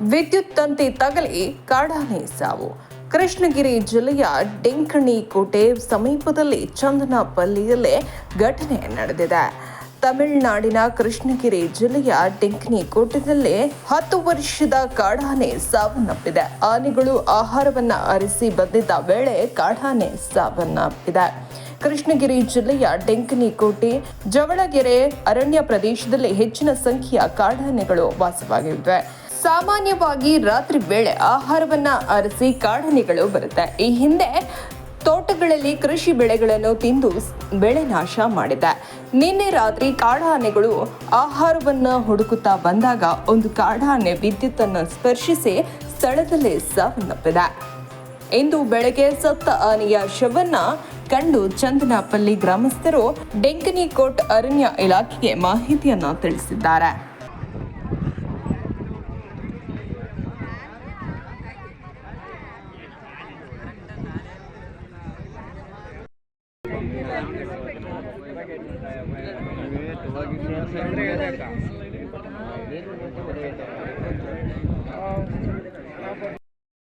ವಿದ್ಯುತ್ ತಂತಿ ತಗಲಿ ಕಾಡಾನೆ ಸಾವು. ಕೃಷ್ಣಗಿರಿ ಜಿಲ್ಲೆಯ ಡೆಂಕಣಿ ಕೋಟೆ ಸಮೀಪದಲ್ಲಿ ಚಂದನಪಲ್ಲಿಯಲ್ಲೇ ಘಟನೆ ನಡೆದಿದೆ. ತಮಿಳುನಾಡಿನ ಕೃಷ್ಣಗಿರಿ ಜಿಲ್ಲೆಯ ಡೆಂಕಣಿ ಕೋಟೆಯಲ್ಲಿ ಹತ್ತು ವರ್ಷದ ಕಾಡಾನೆ ಸಾವನ್ನಪ್ಪಿದೆ. ಆನೆಗಳು ಆಹಾರವನ್ನ ಅರಿಸಿ ಬಂದಿದ್ದ ವೇಳೆ ಕಾಡಾನೆ ಸಾವನ್ನಪ್ಪಿದೆ. ಕೃಷ್ಣಗಿರಿ ಜಿಲ್ಲೆಯ ಡೆಂಕನಿ ಕೋಟೆ ಜವಳಗೆರೆ ಅರಣ್ಯ ಪ್ರದೇಶದಲ್ಲಿ ಹೆಚ್ಚಿನ ಸಂಖ್ಯೆಯ ಕಾಡಾನೆಗಳು ವಾಸವಾಗಿವೆ. ಸಾಮಾನ್ಯವಾಗಿ ರಾತ್ರಿ ವೇಳೆ ಆಹಾರವನ್ನ ಅರಸಿ ಕಾಡಾನೆಗಳು ಬರುತ್ತೆ. ಈ ಹಿಂದೆ ತೋಟಗಳಲ್ಲಿ ಕೃಷಿ ಬೆಳೆಗಳನ್ನು ತಿಂದು ಬೆಳೆ ನಾಶ ಮಾಡಿದೆ. ನಿನ್ನೆ ರಾತ್ರಿ ಕಾಡಾನೆಗಳು ಆಹಾರವನ್ನ ಹುಡುಕುತ್ತಾ ಬಂದಾಗ ಒಂದು ಕಾಡಾನೆ ವಿದ್ಯುತ್ತನ್ನು ಸ್ಪರ್ಶಿಸಿ ಸ್ಥಳದಲ್ಲೇ ಸಾವನ್ನಪ್ಪಿದೆ. ಇಂದು ಬೆಳಗ್ಗೆ ಸತ್ತ ಆನೆಯ ಶವನ್ನ ಕಂಡು ಚಂದನಪಲ್ಲಿ ಗ್ರಾಮಸ್ಥರು ಡೆಂಕನಿಕೋಟ್ ಅರಣ್ಯ ಇಲಾಖೆಗೆ ಮಾಹಿತಿಯನ್ನ ತಿಳಿಸಿದ್ದಾರೆ. ಹೋಗಿದ್ದೆ